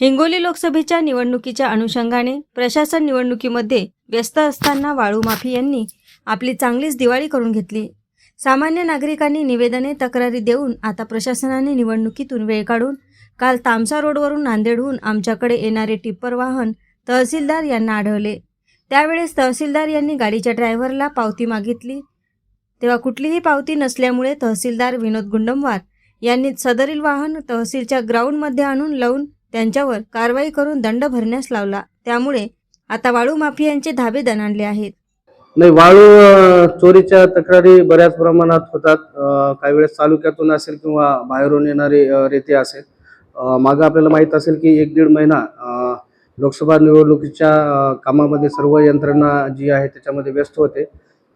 हिंगोली लोकसभेच्या निवडणुकीच्या अनुषंगाने प्रशासन निवडणुकीमध्ये व्यस्त असताना वाळू माफियांनी आपली चांगलीच दिवाळी करून घेतली. सामान्य नागरिकांनी निवेदने तक्रारी देऊन आता प्रशासनाने निवडणुकीतून वेळ काढून काल तामसा रोडवरून नांदेडहून आमच्याकडे येणारे टिप्पर वाहन तहसीलदार यांना आढळले. त्यावेळेस तहसीलदार यांनी गाडीच्या ड्रायव्हरला पावती मागितली. तेव्हा कुठलीही पावती नसल्यामुळे तहसीलदार विनोद गुंडमवार यांनी सदरील वाहन तहसीलच्या ग्राउंडमध्ये आणून लावून त्यांच्यावर कारवाई करून दंड भरण्यास लावला. त्यामुळे आता वाळू माफियांचे धाबे दणाणले आहेत. नाही वाळू अ, चोरीच्या तक्रारी बऱ्याच प्रमाणात होतात. अ, काही वेळेस तालुक्यातून असेल किंवा बाहेरून येणारी अ, रेती असेल. अ, मागं आपल्याला माहीत असेल की एक दीड महिना अ, लोकसभा निवडणुकीच्या अ, कामामध्ये सर्व यंत्रणा जी आहे त्याच्यामध्ये व्यस्त होते.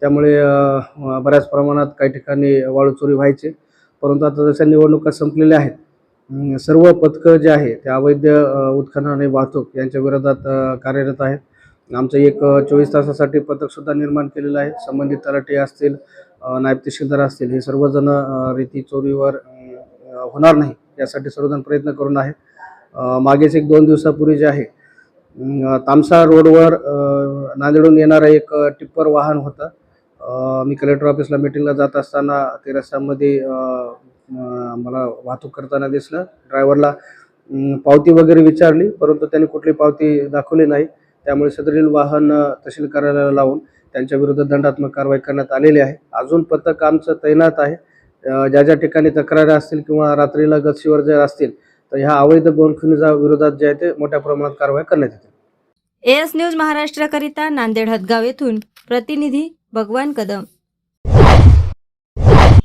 त्यामुळे अ, बऱ्याच प्रमाणात काही ठिकाणी वाळू चोरी व्हायचे. परंतु आता जशा निवडणुका संपलेल्या आहेत सर्व पथकं जे आहे ते अवैध उत्खनन आणि वाहतूक यांच्या विरोधात कार्यरत आहेत. आमचं एक चोवीस तासासाठी पथकसुद्धा निर्माण केलेलं आहे. संबंधित तलाठी असतील नायब तहसीलदार असतील हे सर्वजण रीती रेती चोरीवर होणार नाही यासाठी सर्वजण प्रयत्न करून आहे. मागेच एक दोन दिवसापूर्वी जे आहे तामसा रोडवर नांदेडून येणारं एक टिप्पर वाहन होतं. मी कलेक्टर ऑफिसला मिटिंगला जात असताना ते रस्त्यामध्ये मला वाहतूक करताना दिसलं. ड्रायव्हरला पावती वगैरे विचारली परंतु त्यांनी कुठली पावती दाखवली नाही. त्यामुळे सदरील वाहन तहसील कार्यालयाला लावून त्यांच्या विरुद्ध दंडात्मक कारवाई करण्यात आलेली आहे. अजून पथक आमचं तैनात आहे. ज्या ज्या ठिकाणी तक्रारी असतील किंवा रात्रीला गस्तीवर जर असतील तर ह्या अवैध गोणखुनीचा विरोधात जे आहे ते मोठ्या प्रमाणात कारवाई करण्यात येते. एस न्यूज महाराष्ट्राकरिता नांदेड हदगाव येथून प्रतिनिधी भगवान कदम.